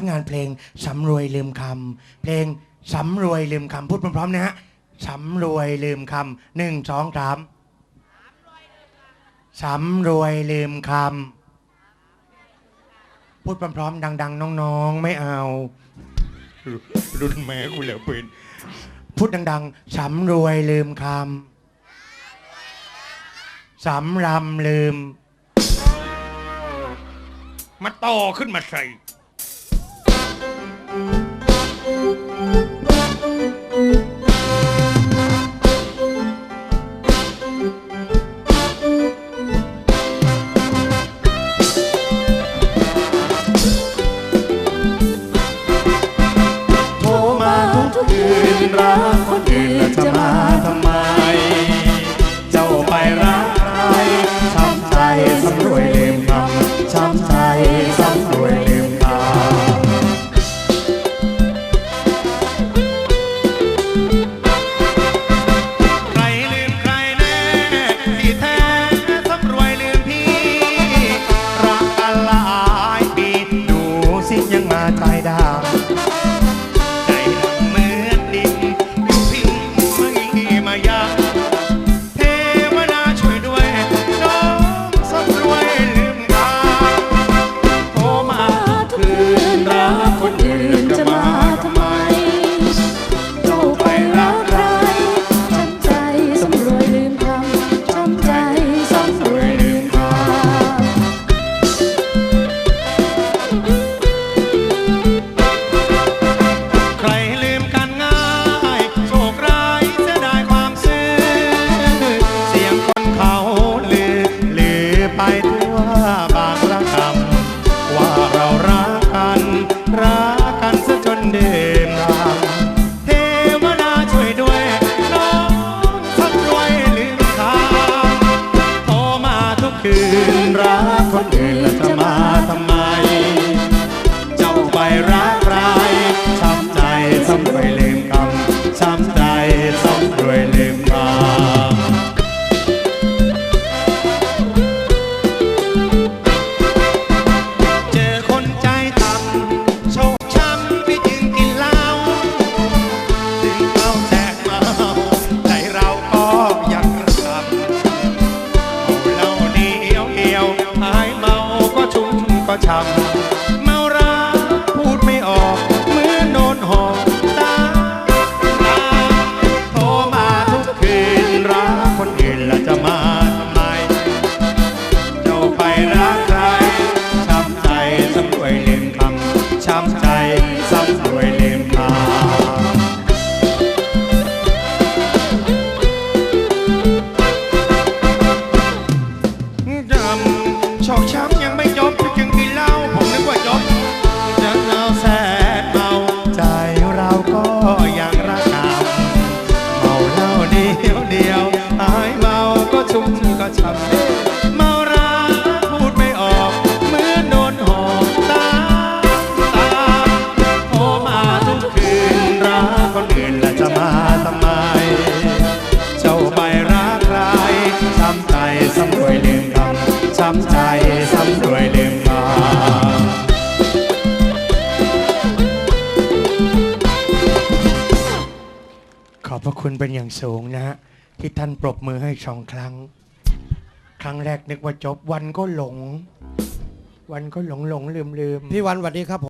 ลงานเพลงสำรวยลืมคำเพลงสำรวยลืมคำพูดพร้อมๆนะฮะสำรวยลืมคำหนึ่งสองสามสำรวยลืมคำพูดพร้อมๆดัง ๆ น้องๆ ไม่เอา รุ่นแม่กูเหลือปืนพูดดัง ๆสำรวยลืมคำสำรำลืม มาต่อขึ้นมาใส่ ทุกคืนรักคนอื่นแล้วจะมาทำไม เจ้าไปรักใครช้ำใจสำรวยลืมคำช้ำใจสำรวยลืมคำใครลืมใครแน่ที่แท้สำรวยลืมพี่ รักกันหลายปีดูสิยังมาตายดา รั คนอื่นแล้วจะมาทำไม เจ้าไปรัก ช้ำใจสำรวยเลมคำจำชอกช้ำยังไม่จบจึงกินเหล้าผมนึกว่าจบจะเอาแสนเมาใจเราก็ยังรักกันเมาเหล้าเดียวเดียวหายเมาก็ชุ่มก็ช้ำ อบพระคุณเป็นอย่างสูงนะฮะที่ท่านปรบมือให้สองครั้ง ครั้งแรกนึกว่าจบวันก็หลง วันก็หลงหลงลืมลืม พี่วันสวัสดีครับผม